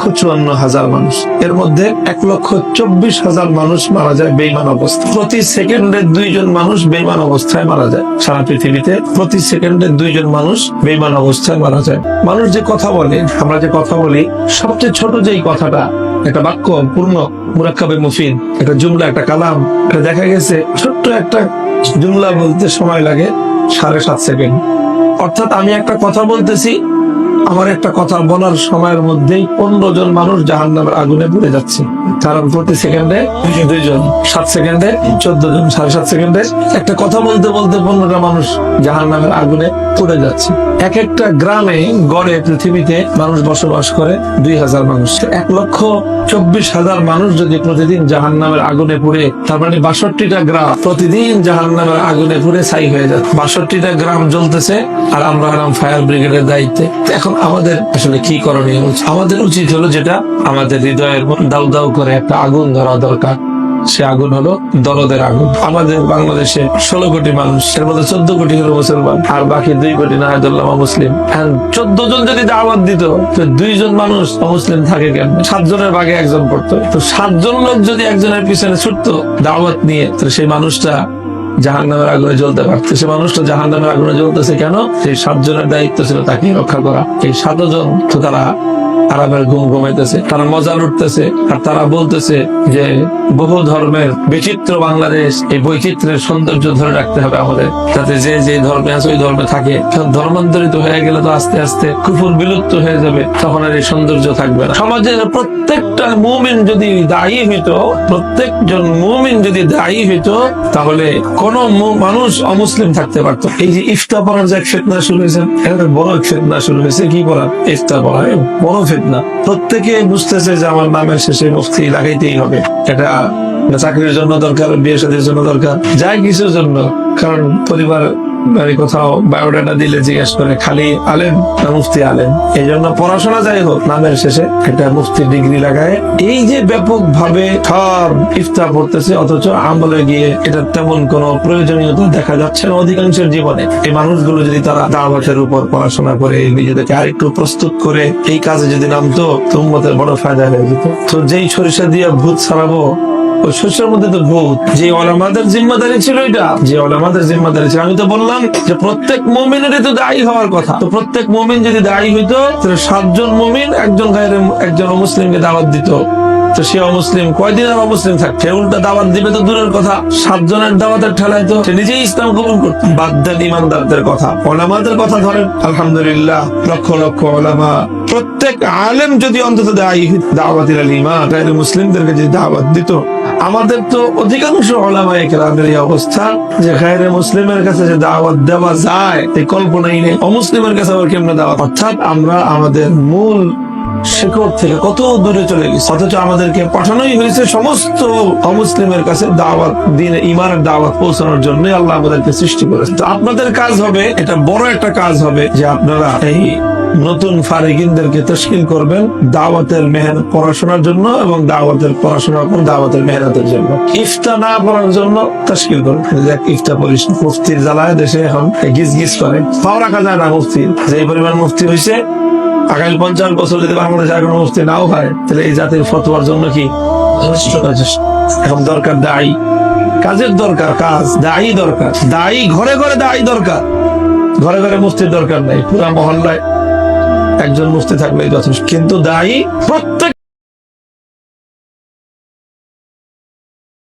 লক্ষ চুয়ান্ন হাজার মানুষ। এর মধ্যে এক লক্ষ চব্বিশ হাজার মানুষ মারা যায় বেইমান অবস্থা প্রতি সেকেন্ডে দুইজন মানুষ বেইমান অবস্থায় মারা যায়। সারা পৃথিবীতে প্রতি সেকেন্ডে দুইজন মানুষ বেইমান অবস্থায় মারা যায়। মানুষ যে কথা বলে, আমরা যে কথা বলি, সবচেয়ে ছোট যেই কথাটা, একটা বাক্য পূর্ণ, মুরাক্কাবে মুফিদ, একটা জুমলা, একটা কালাম, এটা দেখা গেছে ছোট্ট একটা জুমলা বলতে সময় লাগে সাড়ে সাত সেকেন্ড। অর্থাৎ আমি একটা কথা বলতেছি আমার একটা কথা বলার সময়ের মধ্যেই পনেরো জন মানুষ জাহান নামের আগুনে পুড়ে যাচ্ছে। কারণ প্রতি সেকেন্ডে দুইজন, সাত সেকেন্ডে চোদ্দ জন, সাড়ে সাত সেকেন্ডে। একটা কথা বলতে বলতে পনেরোটা মানুষ জাহান নামের আগুনে পুড়ে যাচ্ছে। এক একটা গ্রামে, গড়ে পৃথিবীতে মানুষ বসবাস করে দুই হাজার মানুষ। এক লক্ষ চব্বিশ হাজার মানুষ যদি প্রতিদিন জাহান নামের আগুনে পুড়ে, তার মানে বাষট্টিটা গ্রাম প্রতিদিন জাহান নামের আগুনে পুড়ে ছাই হয়ে যায়। বাষট্টিটা গ্রাম জ্বলতেছে, আর আমরা হলাম ফায়ার ব্রিগেডের দায়িত্বে। এখন আমাদের আসলে কি করণীয়? উচিত? আমাদের উচিত হলো যেটা আমাদের হৃদয়ের দাউ দাউ করে একটা আগুন ধরা দরকার। সে আগুন হলো দরদের আগুন। আমাদের বাংলাদেশে ষোলো কোটি মানুষ, এর মধ্যে চোদ্দ কোটি হলো মুসলমান, আর বাকি দুই কোটি নাহাদুল্লাহ মুসলিম। চোদ্দ জন যদি দাওয়াত দিত, তো দুইজন মানুষ মুসলিম থাকে কেন? সাতজনের ভাগে একজন পড়তো। তো সাতজন লোক যদি একজনের পিছনে ছুটতো দাওয়াত নিয়ে, তো সেই মানুষটা জাহান নামের আগুনে জ্বলতে পারতো। সে মানুষটা জাহান নামের আগুনে জ্বলতেছে কেন? সেই সাতজনের দায়িত্ব ছিল তাকে রক্ষা করা। এই সাতজন তো তারা আরামের ঘুম ঘুমাইতেছে, তারা মজা লুটতেছে, আর তারা বলতেছে যে বহু ধর্মের বিচিত্র বাংলাদেশ, এই বৈচিত্র্যের সৌন্দর্য ধরে রাখতে হবে আমাদের, যাতে যে যে ধর্মে আছে, ওই ধর্মে থাকে। ধর্মান্তরিত হয়ে গেলে তো আস্তে আস্তে কুকুর বিলুপ্ত হয়ে যাবে, তখন আর এই সৌন্দর্য থাকবে না। সমাজের প্রত্যেকটা মুমিন যদি দায়ী হইতো, প্রত্যেকজন মুমিন যদি দায়ী হইতো, তাহলে কোন মানুষ অমুসলিম থাকতে পারতো। এই যে ইফতা পড়ার যে এক ফেতনা শুরু হয়েছে বড় এক ফেতনা শুরু হয়েছে, কি করা ইফতা পড়া বড় ফেতনা প্রত্যেকে বুঝতেছে যে আমার নামের শেষে মুফতি লাগাইতেই হবে। এটা চাকরির জন্য দরকার, বিয়ে সাদের জন্য দরকার, যাই কিছুর জন্য। কারণ পরিবার বাড়ি কোথাও বায়োডাটা দিলে জিজ্ঞেস করে খালি না মুফতি এই জন্য পড়াশোনা যাই হোক, নামের শেষে একটা মুফতি ডিগ্রি লাগায়। এই যে ব্যাপক ভাবে সব অথচ আমলে গিয়ে তেমন কোনো প্রয়োজনীয়তা দেখা যাচ্ছে না অধিকাংশের জীবনে। এই মানুষগুলো যদি তারা দাওয়াতের উপর পড়াশোনা করে, নিজেদেরকে আরেকটু প্রস্তুত করে, এই কাজে যদি নামতো, তো উম্মতের বড় ফায়দা হয়ে যেত। তো যেই সরিষা দিয়ে ভূত ছাড়াবো মধ্যে তো ভূত। যে ওলামাদের জিম্মাদারি ছিল এটা, যে ওলামাদের জিম্মাদারি ছিল। আমি তো বললাম যে প্রত্যেক তো দায়ী হওয়ার কথা। তো প্রত্যেক মমিন যদি দায়ী হইতো, তাহলে সাতজন মমিন একজন গায়ের, একজন মুসলিমকে দাওয়াত দিত। তো সে অমুসলিম, কয়দিন আর অমুসলিম থাকছে উল্টা দাওয়াত দিবে তো দূরের কথা। সাতজনের দাওয়াতের ঠেলায় তো সে নিজেই ইসলাম কবুল করত। বাদ দেন ইমানদারদের কথা। ওলামাদের কথা ধরেন, আলহামদুলিল্লাহ, লক্ষ লক্ষ ওলামা প্রত্যেক আলেম যদি অন্তত দাওয়াতির আল ইমান মুসলিমদেরকে যদি দাওয়াত দিত, আমাদের তো অধিকাংশ ওলামা একরামের এই অবস্থা যে গায়ের মুসলিমের কাছে যে দাওয়াত দেওয়া যায় এই কল্পনাই নেই। অমুসলিমের কাছে আবার কেমনে দাওয়াত? অর্থাৎ আমরা আমাদের মূল শিকড় থেকে কত দূরে চলে গেছে। অথচ আমাদেরকে পাঠানোই হয়েছে সমস্ত অমুসলিমের কাছে দাওয়াত, দিন ইমানের দাওয়াত পৌঁছানোর জন্য আল্লাহ আমাদেরকে সৃষ্টি করেছে। আপনাদের কাজ হবে, এটা বড় একটা কাজ হবে যে আপনারা এই নতুন ফারিকিনদেরকে তশকিল করবেন দাওয়াতের মেহনত পড়াশোনার জন্য এবং দাওয়াতের পড়াশোনা এবং দাওয়াতের মেহনতের জন্য। ইফতা না পড়ার জন্য তশকিল করবেন। দেখ ইফতা পড়িস মুফতির জ্বালায় দেশে এখন গিজ গিজ করে। পাও রাখা যায় না মুফতি। যে পরিমাণ মুফতি হয়েছে আগামী পঞ্চাশ বছর যদি বাংলাদেশে আর কোনো মুফতি নাও হয়, তাহলে এই জাতির ফতোয়ার জন্য কি। এখন দরকার দায়ী। কাজের দরকার, কাজ দায়ী দরকার। দায়ী ঘরে ঘরে দায়ী দরকার। ঘরে ঘরে মুফতির দরকার নাই। পুরা মহল্লায় একজন মুফতি থাকলেই যথেষ্ট। কিন্তু দায়ী প্রত্যেক